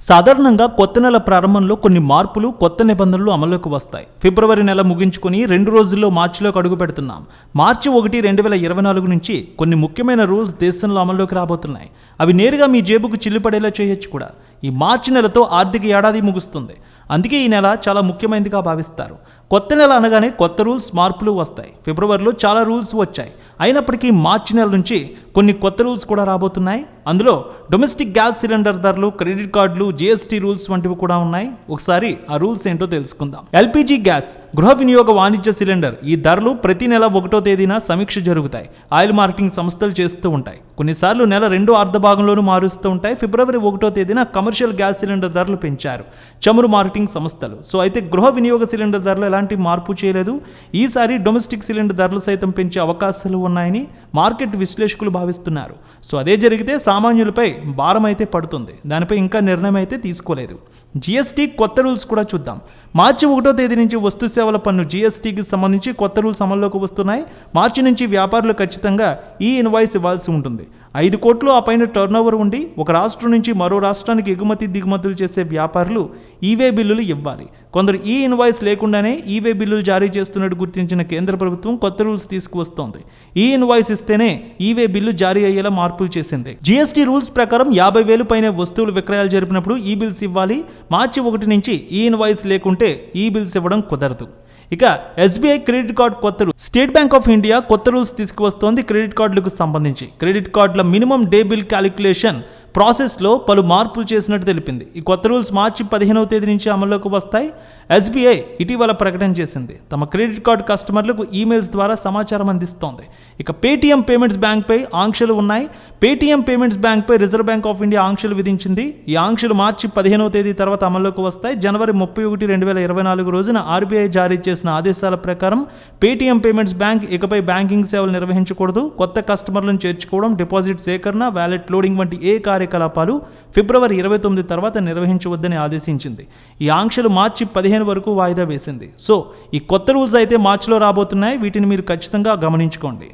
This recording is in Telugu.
సాధారణంగా కొత్త నెల ప్రారంభంలో కొన్ని మార్పులు కొత్త నిబంధనలు అమల్లోకి వస్తాయి. ఫిబ్రవరి నెల ముగించుకొని రెండు రోజుల్లో మార్చిలోకి అడుగు పెడుతున్నాం. మార్చి ఒకటి రెండు వేల ఇరవై నాలుగు నుంచి కొన్ని ముఖ్యమైన రూల్స్ దేశంలో అమల్లోకి రాబోతున్నాయి. అవి నేరుగా మీ జేబుకు చిల్లుపడేలా చేయొచ్చు కూడా. ఈ మార్చి నెలతో ఆర్థిక ఏడాది ముగుస్తుంది. అందుకే ఈ నెల చాలా ముఖ్యమైనదిగా భావిస్తారు. కొత్త నెల అనగానే కొత్త రూల్స్ మార్పులు వస్తాయి. ఫిబ్రవరిలో చాలా రూల్స్ వచ్చాయి. అయినప్పటికీ మార్చి నెల నుంచి కొన్ని కొత్త రూల్స్ కూడా రాబోతున్నాయి. అందులో డొమెస్టిక్ గ్యాస్ సిలిండర్ ధరలు క్రెడిట్ కార్డులు జీఎస్టీ రూల్స్ వంటివి కూడా ఉన్నాయి. ఒకసారి ఆ రూల్స్ ఏంటో తెలుసుకుందాం. ఎల్పిజి గ్యాస్ గృహ వినియోగ వాణిజ్య సిలిండర్ ఈ ధరలు ప్రతి నెల ఒకటో తేదీన సమీక్ష జరుగుతాయి. ఆయిల్ మార్కెటింగ్ సంస్థలు చేస్తూ ఉంటాయి. కొన్నిసార్లు నెల రెండో అర్ధ భాగంలోనూ మారుస్తూ ఉంటాయి. ఫిబ్రవరి ఒకటో తేదీన కమర్షియల్ గ్యాస్ సిలిండర్ ధరలు పెంచారు చమురు మార్కెటింగ్ సంస్థలు. సో అయితే గృహ వినియోగ సిలిండర్ ధరలు ఎలాంటి మార్పు చేయలేదు. ఈసారి డొమెస్టిక్ సిలిండర్ ధరలు సైతం పెంచే అవకాశాలు ఉన్నాయని మార్కెట్ విశ్లేషకులు భావిస్తున్నారు. సో అదే జరిగితే సామాన్యులపై భారం అయితే పడుతుంది. దానిపై ఇంకా నిర్ణయం అయితే తీసుకోలేదు జిఎస్టీ కొత్త రూల్స్ కూడా చూద్దాం. మార్చి ఒకటో తేదీ నుంచి వస్తు సేవల పన్ను జిఎస్టీకి సంబంధించి కొత్త రూల్స్ అమల్లోకి వస్తున్నాయి. మార్చి నుంచి వ్యాపారులు ఖచ్చితంగా ఈ ఇన్వాయిస్ ఇవ్వాల్సి ఉంటుంది. ఐదు కోట్లు ఆ పైన టర్నోవర్ ఉండి ఒక రాష్ట్రం నుంచి మరో రాష్ట్రానికి ఎగుమతి దిగుమతులు చేసే వ్యాపారులు ఈవే బిల్లులు ఇవ్వాలి. కొందరు ఈ ఇన్వాయిస్ లేకుండానే ఈవే బిల్లులు జారీ చేస్తున్నట్టు గుర్తించిన కేంద్ర ప్రభుత్వం కొత్త రూల్స్ తీసుకువస్తోంది. ఈ ఇన్వాయిస్ ఇస్తేనే ఈవే బిల్లు జారీ అయ్యేలా మార్పులు చేసింది. జీఎస్టీ రూల్స్ ప్రకారం యాభై వేలు పైన వస్తువులు విక్రయాలు జరిపినప్పుడు ఈ బిల్స్ ఇవ్వాలి. మార్చి ఒకటి నుంచి ఈ ఇన్వాయిస్ లేకుంటే ఈ బిల్స్ ఇవ్వడం కుదరదు. ఇక ఎస్బీఐ క్రెడిట్ కార్డ్ కొత్త rule state bank of India కొత్త రూల్స్ తీసుకువస్తోంది క్రెడిట్ కార్డులకు సంబంధించి. క్రెడిట్ కార్డుల మినిమం డే బిల్ క్యాలిక్యులేషన్ ప్రాసెస్లో పలు మార్పులు చేసినట్టు తెలిపింది. ఈ కొత్త రూల్స్ మార్చి పదిహేనవ తేదీ నుంచి అమల్లోకి వస్తాయి. ఎస్బీఐ ఇటీవల ప్రకటన చేసింది. తమ క్రెడిట్ కార్డు కస్టమర్లకు ఈమెయిల్స్ ద్వారా సమాచారం అందిస్తోంది. ఇక పేటీఎం పేమెంట్స్ బ్యాంక్పై ఆంక్షలు ఉన్నాయి. పేటీఎం పేమెంట్స్ బ్యాంక్పై రిజర్వ్ బ్యాంక్ ఆఫ్ ఇండియా ఆంక్షలు విధించింది. ఈ ఆంక్షలు మార్చి పదిహేనవ తేదీ తర్వాత అమల్లోకి వస్తాయి. జనవరి ముప్పై ఒకటి రెండు వేల ఇరవై నాలుగు రోజున ఆర్బీఐ జారీ చేసిన ఆదేశాల ప్రకారం పేటీఎం పేమెంట్స్ బ్యాంక్ ఇకపై బ్యాంకింగ్ సేవలు నిర్వహించకూడదు. కొత్త కస్టమర్లను చేర్చుకోవడం డిపాజిట్ సేకరణ వ్యాలెట్ లోడింగ్ వంటి ఏ కార్యకలాపాలు ఫిబ్రవరి ఇరవై తొమ్మిది తర్వాత నిర్వహించవద్దని ఆదేశించింది. ఈ ఆంక్షలు మార్చి పదిహేను వరకు వాయిదా వేసింది. సో ఈ కొత్త రూల్స్ అయితే మార్చిలో రాబోతున్నాయి. వీటిని మీరు ఖచ్చితంగా గమనించుకోండి.